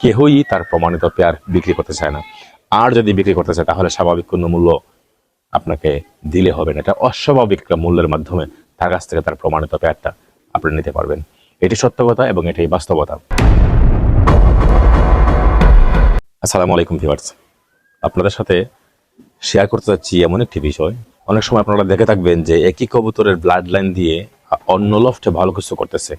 কেহই তার প্রমাণিত পেয়ার বিক্রি করতে চায় না। আর যদি বিক্রি করতে চায়, তাহলে স্বাভাবিক কোনো মূল্য আপনাকে দিলে হবে না। এটা অস্বাভাবিক মূল্যের মাধ্যমে তার কাছ থেকে তার প্রমাণিত পেয়ারটা আপনি নিতে পারবেন। এটি সত্য কথা এবং এটাই বাস্তবতা। আসসালামু আলাইকুম ভিউয়ার্স। আপনাদের সাথে শেয়ার করতে চাচ্ছি এমন একটি বিষয়। অনেক সময় আপনারা দেখে থাকবেন যে একই কবুতরের ব্লাড লাইন দিয়ে অন্য লফটে ভালো কিছু করতেছে।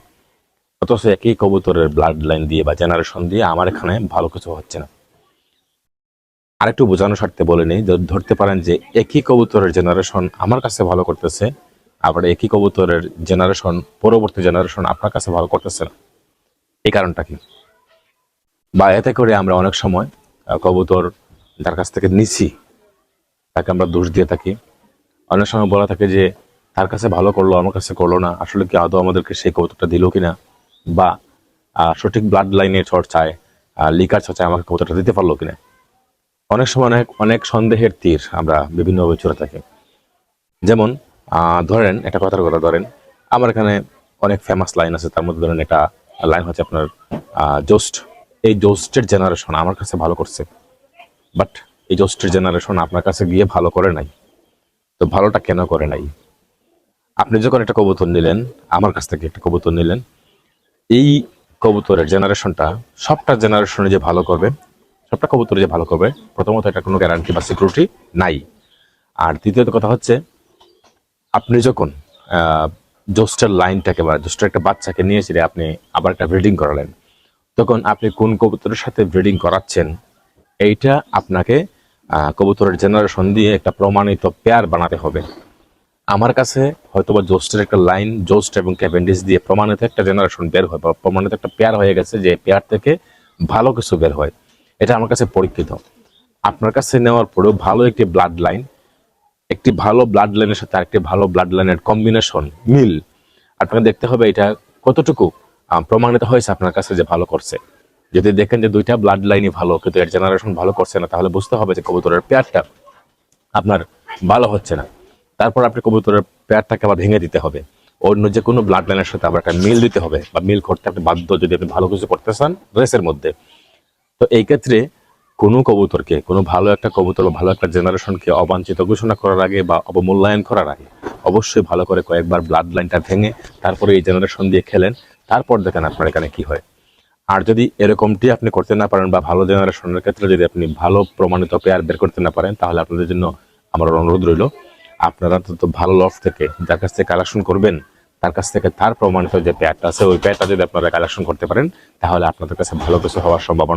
অথচ একই কবুতরের ব্লাড লাইন দিয়ে বা জেনারেশন দিয়ে আমার এখানে ভালো কিছু হচ্ছে না। আরেকটু বোঝানোর স্বার্থে বলে নিই ধরতে পারেন যে একই কবুতরের জেনারেশন আমার কাছে ভালো করতেছে, আবার একই কবুতরের জেনারেশন পরবর্তী জেনারেশন আপনার কাছে ভালো করতেছে না। এই কারণটা কি? বা এতে করে আমরা অনেক সময় কবুতর যার কাছ থেকে নিছি, তাকে আমরা দোষ দিয়ে থাকি। অনেক সময় বলা থাকে যে তার কাছে ভালো করল, আমার কাছে করল না, আসলে কি আদৌ আমাদেরকে সেই কবুতরটা দিল কিনা? বা সঠিক ব্লাড লাইনের চর্চায় লিকার চর্চায় আমাকে কবুতরটা দিতে পারল কিনা? অনেক সময় অনেক অনেক সন্দেহের তীর আমরা বিভিন্নভাবে ছুড়ে থাকি। যেমন ধরেন, একটা কথার কথা ধরেন, আমার এখানে অনেক ফেমাস লাইন আছে, তার মধ্যে ধরেন একটা লাইন হচ্ছে আপনার জোস্ট। এই জোস্টের জেনারেশন আমার কাছে ভালো করছে। বাট এই জোস্টের জেনারেশন আপনার কাছে গিয়ে ভালো করে নাই। তো ভালোটা কেন করে নাই? আপনি যখন একটা কবুতর নিলেন, আমার কাছ থেকে একটা কবুতর নিলেন এই কবুতরের জেনারেশনটা সবটা জেনারেশনে যে ভালো করবে, সবটা কবুতরে যে ভালো করবে, প্রথমত এটা কোনো গ্যারান্টি বা সিকিউরিটি নাই। আর দ্বিতীয়ত কথা হচ্ছে, আপনি যখন জোস্টার লাইনটাকে বা জোস্টার একটা বাচ্চাকে নিয়ে এসে আপনি আবার একটা ব্রিডিং করালেন, তখন আপনি কোন কবুতরের সাথে ব্রিডিং করাচ্ছেন, এইটা আপনাকে কবুতরের জেনারেশন দিয়ে একটা প্রমাণিত পেয়ার বানাতে হবে। আমার কাছে হয়তোবা জোস্টের একটা লাইন, জোস্ট এবং ক্যাভেন্ডিস দিয়ে প্রমাণিত একটা জেনারেশন বের হয় বা প্রমাণিত একটা পেয়ার হয়ে গেছে যে পেয়ার থেকে ভালো কিছু বের হয়। এটা আমার কাছে পরীক্ষিত। আপনার কাছে নেওয়ার পরেও ভালো একটি ব্লাড লাইন একটি ভালো ব্লাড লাইনের সাথে আরেকটি ভালো ব্লাড লাইনের কম্বিনেশন মিল। আপনাকে দেখতে হবে এটা কতটুকু প্রমাণিত হয়েছে আপনার কাছে যে ভালো করছে। যদি দেখেন যে দুইটা ব্লাড লাইনই ভালো, কিন্তু এর জেনারেশন ভালো করছে না, তাহলে বুঝতে হবে যে কবুতরের পেয়ারটা আপনার ভালো হচ্ছে না। তারপর আপনি কবুতরের পেয়ারটাকে আবার ভেঙে দিতে হবে। অন্য যে কোনো ব্লাড লাইনের সাথে আবার একটা মিল দিতে হবে বা মিল করতে আপনি বাধ্য যদি আপনি ভালো কিছু করতে চান রেসের মধ্যে। তো এই ক্ষেত্রে কোনো কবুতরকে, কোনো ভালো একটা কবুতর বা ভালো একটা জেনারেশনকে অবাঞ্ছিত ঘোষণা করার আগে বা অবমূল্যায়ন করার আগে অবশ্যই ভালো করে কয়েকবার ব্লাড লাইনটা ভেঙে তারপরে এই জেনারেশন দিয়ে খেলেন। তারপর দেখেন আপনার এখানে কি হয়। আর যদি এরকমটি আপনি করতে না পারেন বা ভালো জেনারেশনের ক্ষেত্রে যদি আপনি ভালো প্রমাণিত পেয়ার বের করতে না পারেন, তাহলে আপনাদের জন্য আমার অনুরোধ রইল। আপনারা তো ভালো লফ থেকে যার কাছ থেকে কালেকশন করবেন, তার কাছ থেকে তার প্রমাণিত যে প্যাডটা আছে, ওই প্যাডটা যদি আপনারা কালেকশন করতে পারেন, তাহলে আপনাদের কাছে ভালো কিছু হওয়ার সম্ভাবনা